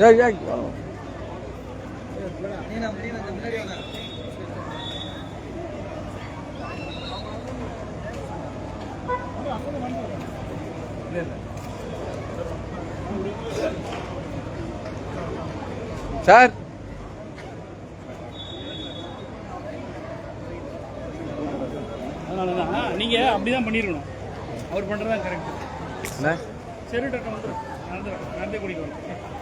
ஏய் ஏய் சார். அதனால தான் நீங்கள் அப்படி தான் பண்ணியிருக்கணும் அவர் பண்ணுறது தான் கரெக்ட் சரி டாக்டர் வந்துடும் நடந்து நடந்தே கூட்டிகிட்டு வரணும்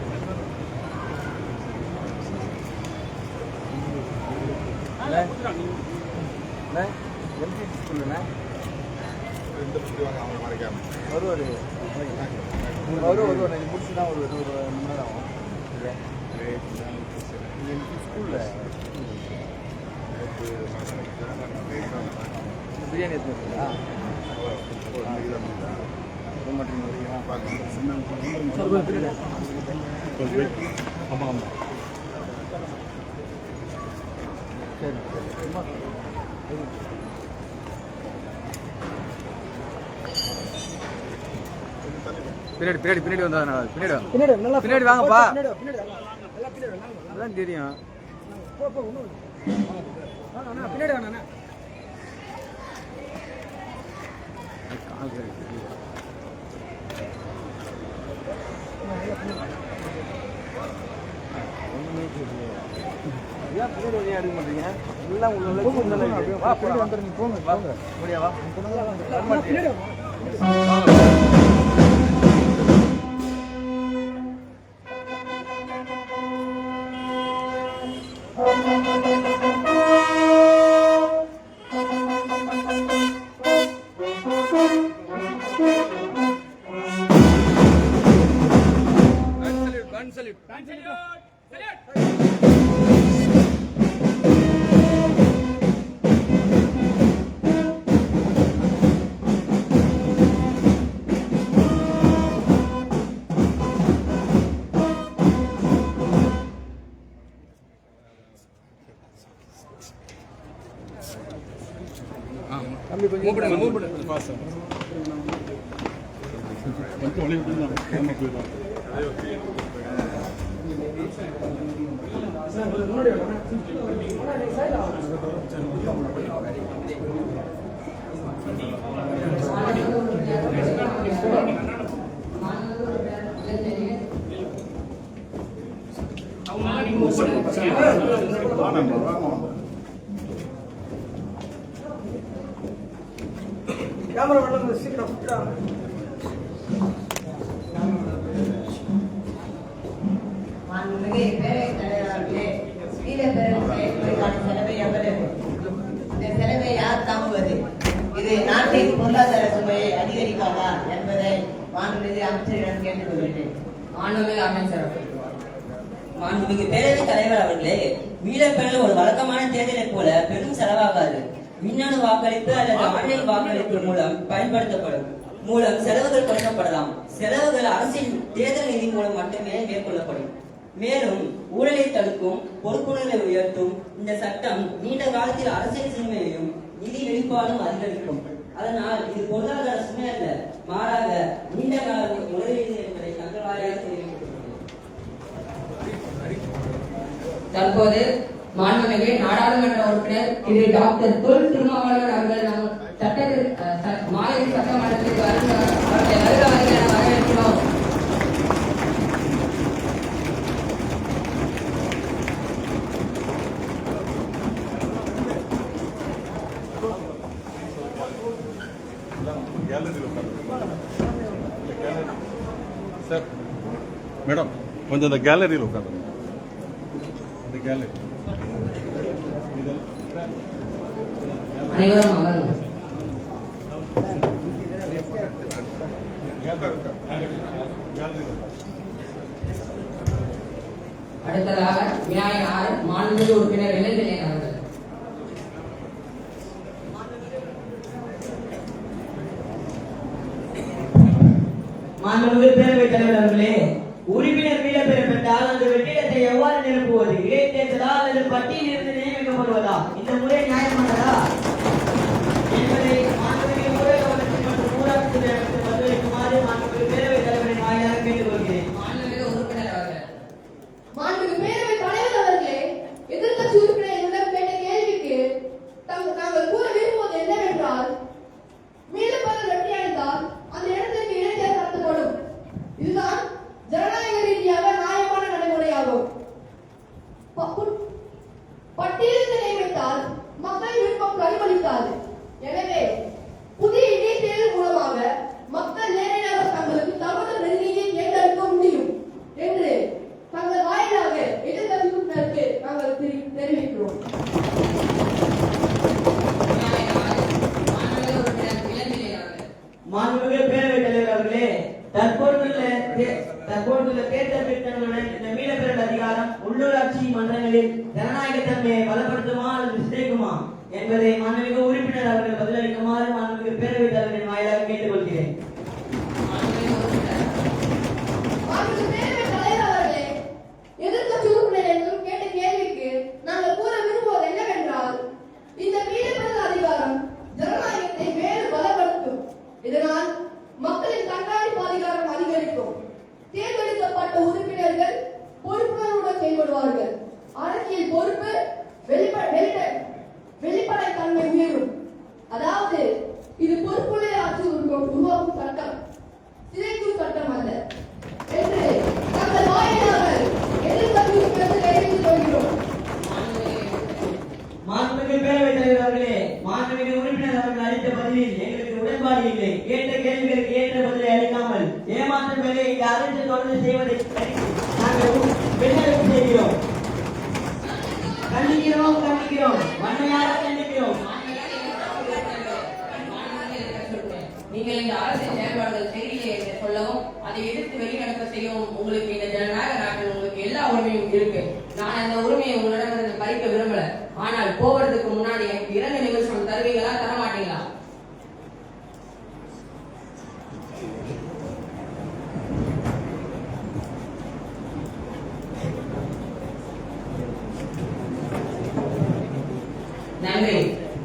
வெளியே போய் வருவார். வரும் வருவார். நீங்கள் முடிச்சு தான் ஒரு ஒரு மணி நேரம் ஆகும். இல்லை ஸ்கூலில் பிரியாணி எடுத்துருக்கீங்களா ஆமாம் ஆமாம் சரி பின்னாடி பின்னாடி பின்னாடி வந்தா. பின்னாடி பின்னாடி பின்னாடி வாங்கப்பா அதான் தெரியும் பின்னாடி அண்ணா. கால் கறி தெரியல. ஏன் பின்னாடி வழியா எடுக்க மாட்டீங்க எல்லாம் உள்ள உள்ள சின்ன உள்ள இருக்கு. வா வந்துரு நீ போங்க வா முடியா வா வர மாட்டியா? பின்னாடி வா. Gun salute, gun salute. தம்பி கொஞ்சம் மூவ் பண்ணுங்க மூவ் பண்ணுங்க ஃபாஸ்ட் கொஞ்சம் ஒளி விட்டு நம்ம போயிடுவோம் முன்னாடி வாங்க அண்ணா. கேமரா மேடம் சீக்கிரம் சீக்கிரம். மாண்புமிகு செலவை எவ்வளவு? இந்த செலவை யார் தாங்குவது இது நாட்டின் பொருளாதார சுமையை அதிகரிக்காதா என்பதை மாண்புமிகு அமைச்சரிடம் கேட்டுக்கொள்கிறேன் மாண்புமிகு அமைச்சர் மாண்புமிகு பேரவைத் தலைவர் அவர்களே மீளப்பெறல் ஒரு வழக்கமான தேர்தலைப் போல பெரும் செலவாகாது மின்னணு வாக்களிப்பு அல்லது ஆன்லைன் வாக்களிப்பு மூலம் பயன்படுத்தப்படும். மூலம் செலவுகள் குறைக்கப்படலாம் செலவுகள் அரசின் தேர்தல் நிதி மூலம் மட்டுமே மேற்கொள்ளப்படும். மேலும் ஊழலை தடுக்கும் பொறுப்புணர்வை உயர்த்தும் இந்த சட்டம் நீண்ட காலத்தில் அரசியல் சிறுமையையும் நிதி வெளிப்பாடும் அதிகரிக்கும். அதனால் இது பொருளாதார சுமை அல்ல மாறாக நீண்ட கால முதலீடு என்பதை தங்கள் வாரியாக தெரிவித்துள்ளது தற்போது மாண்புமிகு நாடாளுமன்ற உறுப்பினர் திரு டாக்டர் தொல் திருமாவளவன் அவர்கள் நம் சட்ட மாநில சட்டமன்றத்திற்கு அவர்களை என வரவேற்கிறோம்? மேடம் கொஞ்சம் இந்த கேலரியில் உட்காந்து இந்த கேலரி அனைவரும் அமருங்கள் அடுத்ததாக விநாயகர் ஆர் மாண்புமிகு உறுப்பினர் இளைஞர் அவர்கள். மாண்புமிகு பேரவைத் தலைவர் அவர்களே உறுப்பினர் மீள பெறப்பட்டால் அந்த வெற்றிடத்தை எவ்வாறு நிரப்புவது? இடைத்தேர்தலா அல்லது பட்டியலிருந்து நியமிக்கப்படுவதா? இந்த முறை நியாயமானதா என்பதை மாண்புமிகு ஊரக வளர்ச்சி மற்றும் ஊராட்சி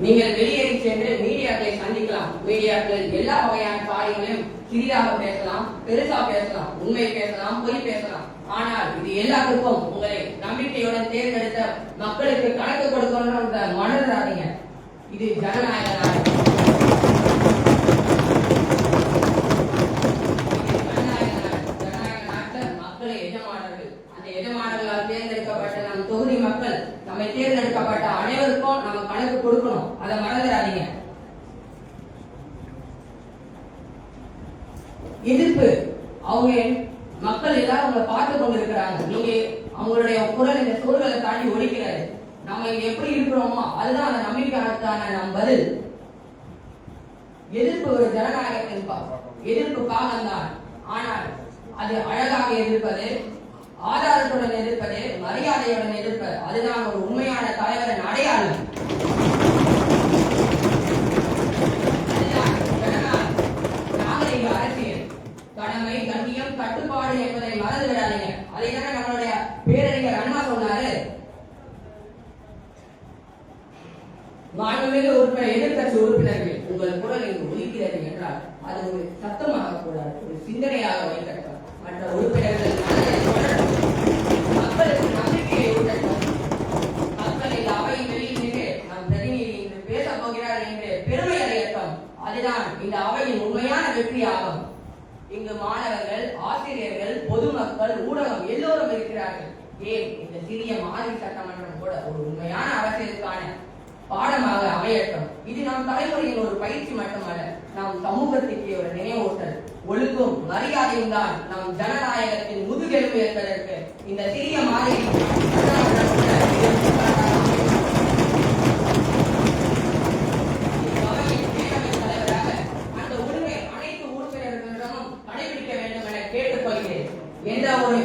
நீங்கள் வெளியேறி சென்று மீடியாக்களை சந்திக்கலாம். மீடியாக்கள் எல்லா வகையான காரியங்களையும் சிறிதாக பேசலாம் பெருசா பேசலாம் உண்மை பேசலாம் பொய் பேசலாம். ஆனால் இது எல்லாத்துக்கும் உங்களை நம்பிக்கையுடன் தேர்ந்தெடுத்த மக்களுக்கு கணக்கு கொடுக்கணும்ன்ற மணர்றாதீங்க இது ஜனநாயக நாடு ஜனநாயக நாட்டில் மக்கள் எஜமானர்கள் அந்த எஜமானர்களால் தேர்ந்தெடுக்கப்பட்ட நம்மை தேர்ந்தெடுக்கப்பட்ட அனைவருக்கும் நம்ம கணக்கு கொடுக்கணும். அதை மறந்துடாதீங்க. எதிர்ப்பு. அவங்க மக்கள் எல்லாரும் உங்களை பார்த்து கொண்டிருக்கிறாங்க. நீங்க அவங்களுடைய குரல் இந்த சூழலை தாண்டி ஒழிக்கிறாரு நம்ம இங்க எப்படி இருக்கிறோமோ அதுதான் அந்த நம்பிக்கைக்கான நம் பதில். எதிர்ப்பு ஒரு ஜனநாயகத்தின் எதிர்ப்பு பாகம்தான். ஆனால் அது அழகாக எதிர்ப்பது ஆதாரத்துடன் எதிர்ப்பது மரியாதையுடன் எதிர்ப்பது அதுதான் ஒரு உண்மையான தலைவரின் அடையாளம். அரசியல். கடமை கண்ணியம் கட்டுப்பாடு என்பதை மறந்து விடாதீங்க அதை தானே நம்மளுடைய பேரறிஞர் அண்ணா சொன்னாரு. மாண்புமிகு உறுப்பினர் எதிர்கட்சி உறுப்பினர்கள் உங்கள் குரல் இங்கு ஒலிக்கிறது என்றால் அது ஒரு சத்தமாக கூடாது ஒரு சிந்தனையாக வைக்கட்டும் மற்ற உறுப்பினர்கள் மனதை தொடரட்டும். மக்களுக்கு நம்பிக்கையை ஊட்டட்டும் மக்களில் அவை வெளியில் நின்று நம் பிரதிநிதி இன்று பேசப் போகிறார் என்று பெருமை அடையட்டும் அதுதான் இந்த அவையின் உண்மையான வெற்றியாகும் இங்கு மாணவர்கள் ஆசிரியர்கள் பொதுமக்கள் ஊடகம் எல்லோரும் இருக்கிறார்கள் ஏன் இந்த சிறிய மாதிரி சட்டமன்றம் கூட ஒரு உண்மையான அரசியலுக்கான பாடமாக அமையட்டும் இது நம் தலைமுறையின் ஒரு பயிற்சி மட்டுமல்ல நம் சமூகத்துக்கு ஒரு நினைவூட்டல். ஒழுங்கும் மரியாதையும் தான் நம் ஜனநாயகத்தின் முதுகெலும்பு என்பதற்கு இந்த சிறிய மாதிரி அந்த ஒரு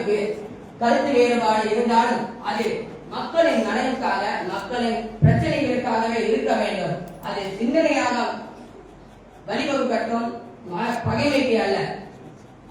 கருத்து வேறுபாடு இருந்தாலும் அது மக்களின் நலனுக்காக மக்களின் பிரச்சனைகளுக்காகவே இருக்க வேண்டும். அது சிந்தனையாக வழிவகுக்கட்டும் கட்டும் பகைமைக்கு அல்ல.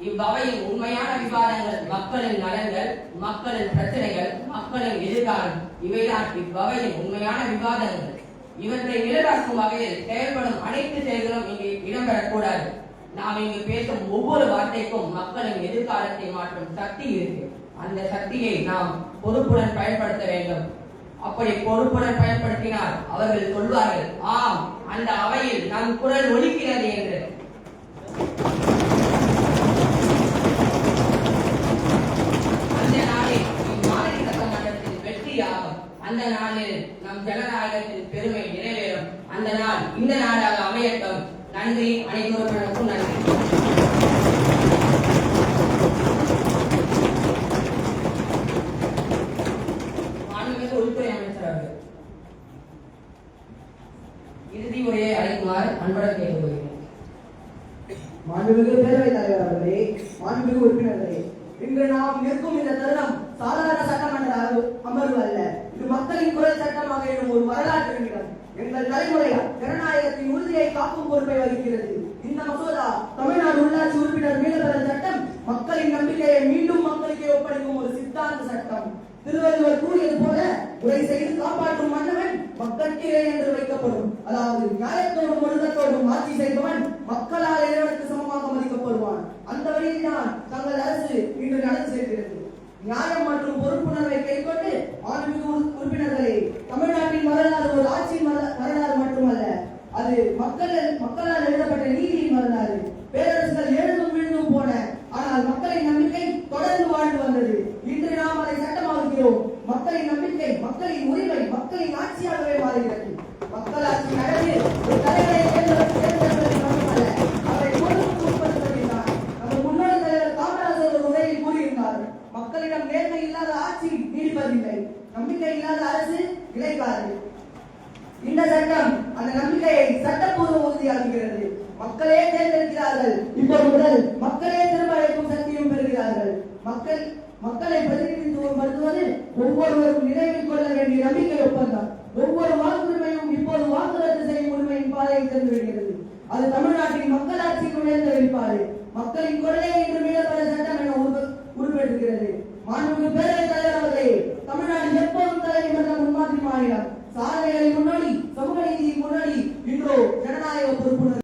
இவ்வகையில் உண்மையான விவாதங்கள் மக்களின் நலன்கள் மக்களின் பிரச்சனைகள் மக்களின் எதிர்காலம் இவைதான் இவ்வகையின் உண்மையான விவாதங்கள். இவற்றை நிலவாக்கும் வகையில் செயல்படும் அனைத்து செயல்களும் இங்கு இடம்பெறக்கூடாது. நாம் இங்கு பேசும் ஒவ்வொரு வார்த்தைக்கும் மக்களின் எதிர்காலத்தை மாற்றும் சக்தி இருக்கு. அந்த சக்தியை நாம் பொறுப்புடன் பயன்படுத்த வேண்டும். அப்படி பொறுப்புடன் பயன்படுத்தினால் அவர்கள் சொல்வார்கள் ஆம் அந்த அவையில் நம் குரல் ஒழிக்கிறது என்று. அந்த நாளில் இம்மாநில சட்டமன்றத்தின் வெற்றியாகும் அந்த நாளில் நம் ஜனநாயகத்தின் பெருமை நிறைவேறும். அந்த நாள் இந்த நாளாக அமையட்டும். நன்றி அனைவருக்கும் நன்றி மாண்புமிகு உள்துறை அமைச்சர் அவர்கள் இறுதி அழைக்குமாறு அன்புடன் கேட்டுக்கொள்கிறேன். மாண்புமிகு பேரவைத் தலைவர் அவர்களே மாண்புமிகு உறுப்பினர்களே இன்று நாம் நிற்கும் இந்த தருணம் சாதாரண சட்டமன்ற அமர்வு- அல்ல. இது மக்களின் குரல் சட்டமாக எனும் ஒரு வரலாற்று நிமிடம் எங்கள் தலைமுறையால் ஜனநாயகத்தின் உறுதியை காக்கும் பொறுப்பை வகிக்கிறது. இந்த மசோதா தமிழ்நாடு உள்ளாட்சி உறுப்பினர் மீளப்பெற சட்டம் மக்களின் நம்பிக்கையை மீண்டும் மக்களுக்கே ஒப்படைக்கும் ஒரு சித்தாந்த சட்டம். திருவள்ளுவர் கூறியது போல உரை செய்து காப்பாற்றும் மன்னவன் மக்கட்கே என்று வைக்கப்படும். அதாவது நியாயத்தோடும் ஒழுக்கத்தோடும் ஆட்சி செய்பவன் மக்களால் இறைவனுக்கு சமமாக மதிக்கப்படுவான். அந்த வழியில்தான் தங்கள் அரசு இன்று நடந்து சேர்க்கிறது நியாயம் மற்றும் பொறுப்புணர்வை கைக்கொண்டு மக்களை பிரதிநிதித்துவம் படுத்துவது ஒவ்வொருவரும் நினைவில் கொள்ள வேண்டிய நம்பிக்கை ஒப்பந்தம். ஒவ்வொரு வாக்குரிமையும் இப்போது வாக்குரத்து செய்யும் உரிமையின் பாதையை திறந்து விடுகிறது. அது தமிழ்நாட்டின் மக்களாட்சிக்கு உயர்ந்த வெளிப்பாடு. மக்களின் குரலை இன்று மீளப்பட சட்டம் என உருவெடுக்கிறது மாண்புமிகு பேரவைத் தலைவர் அவர்களே தமிழ்நாடு எப்போதும் தலைநிமிட முன்மாதிரி மாநிலம். சாதனைகளின் முன்னோடி சமூக நீதியின் முன்னோடி இன்றோ ஜனநாயக பொறுப்புணர்வு.